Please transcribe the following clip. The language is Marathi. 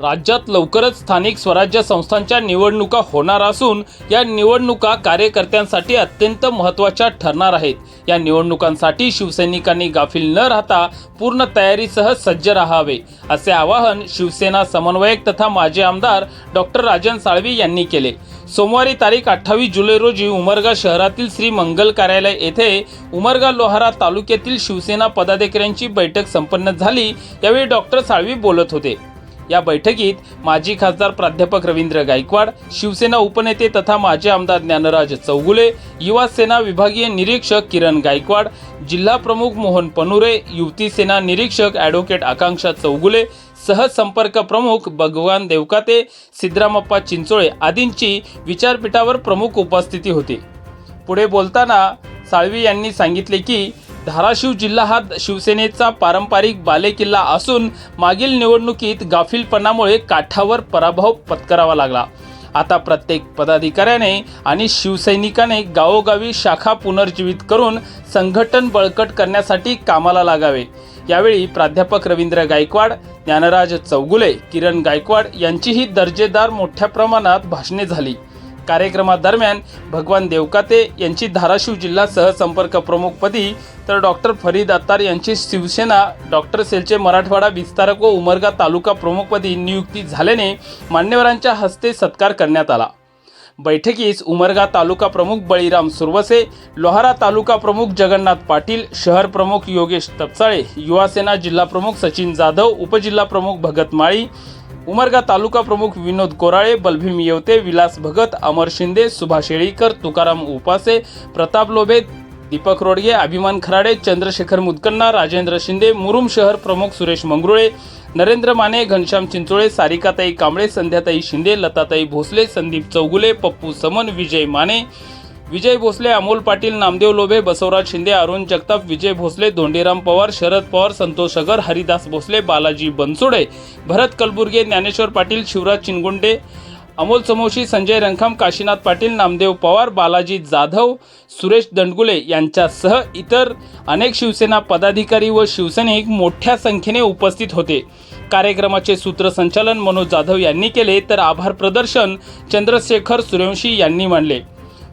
राज्यात लवकरच स्थानिक स्वराज्य संस्थांच्या निवडणुका होणार असून या निवडणुका कार्यकर्त्यांसाठी अत्यंत महत्त्वाच्या ठरणार आहेत. या निवडणुकांसाठी शिवसैनिकांनी गाफील न राहता पूर्ण तयारीसह सज्ज राहावे असे आवाहन शिवसेना समन्वयक तथा माजी आमदार डॉक्टर राजन साळवी यांनी केले. सोमवारी तारीख अठ्ठावीस जुलै रोजी उमरगा शहरातील श्री मंगल कार्यालय येथे उमरगा लोहारा तालुक्यातील शिवसेना पदाधिकाऱ्यांची बैठक संपन्न झाली यावेळी डॉक्टर साळवी बोलत होते. या बैठकीत माजी खासदार प्राध्यापक रवींद्र गायकवाड शिवसेना उपनेते तथा माजी आमदार ज्ञानराज चौगुले युवा सेना विभागीय निरीक्षक किरण गायकवाड जिल्हा प्रमुख मोहन पनुरे युवती सेना निरीक्षक ॲडव्होकेट आकांक्षा चौगुले सहसंपर्क प्रमुख भगवान देवकाते सिद्धरामप्पा चिंचोळे आदींची विचारपीठावर प्रमुख उपस्थिती होती. पुढे बोलताना साळवी यांनी सांगितले की धाराशिव जिल्हा हा शिवसेनेचा पारंपरिक बालेकिल्ला असून मागील निवडणुकीत गाफीलपणामुळे काठावर पराभव पत्करावा लागला. आता प्रत्येक पदाधिकाऱ्याने आणि शिवसैनिकाने गावोगावी शाखा पुनर्जीवित करून संघटन बळकट करण्यासाठी कामाला लागावे. यावेळी प्राध्यापक रवींद्र गायकवाड ज्ञानराज चौगुले किरण गायकवाड यांचीही दर्जेदार मोठ्या प्रमाणात भाषणे झाली. कार्यक्रमादरम्यान भगवान देवकाते यांची धाराशिव जिल्हा सहसंपर्क प्रमुखपदी तर डॉक्टर फरीद अत्तार यांची शिवसेना डॉक्टर सेलचे मराठवाडा विस्तारक व उमरगा तालुका प्रमुखपदी नियुक्ती झाल्याने मान्यवरांच्या हस्ते सत्कार करण्यात आला. बैठकीस उमरगा तालुका प्रमुख बळीराम सुरवसे लोहारा तालुका प्रमुख जगन्नाथ पाटील शहर प्रमुख योगेश तपसाळे युवासेना जिल्हा प्रमुख सचिन जाधव उपजिल्हा प्रमुख भगत माळी उमरगा तालुका प्रमुख विनोद कोराळे बलभीम येवते विलास भगत अमर शिंदे सुभाष येळीकर तुकाराम उपासे प्रताप लोभे दीपक रोडगे अभिमान खराडे चंद्रशेखर मुदकन्ना राजेंद्र शिंदे मुरुम शहर प्रमुख सुरेश मंगरुळे नरेंद्र माने घनश्याम चिंचोळे सारिकाताई कांबळे संध्याताई शिंदे लताताई भोसले संदीप चौगुले पप्पू समन विजय माने विजय भोसले अमोल पाटील नामदेव लोभे बसवराज शिंदे अरुण जगताप विजय भोसले धोंडीराम पवार शरद पवार संतोष अगर हरिदास भोसले बालाजी बनसोडे भरत कलबुर्गे ज्ञानेश्वर पाटील शिवराज चिनगुंडे अमोल समोशी संजय रंखाम काशीनाथ पाटील नामदेव पवार बालाजी जाधव सुरेश दंडगुले यांच्यासह इतर अनेक शिवसेना पदाधिकारी व शिवसैनिक मोठ्या संख्येने उपस्थित होते. कार्यक्रमाचे सूत्रसंचालन मनोज जाधव यांनी केले तर आभार प्रदर्शन चंद्रशेखर सूर्यवंशी यांनी मांडले.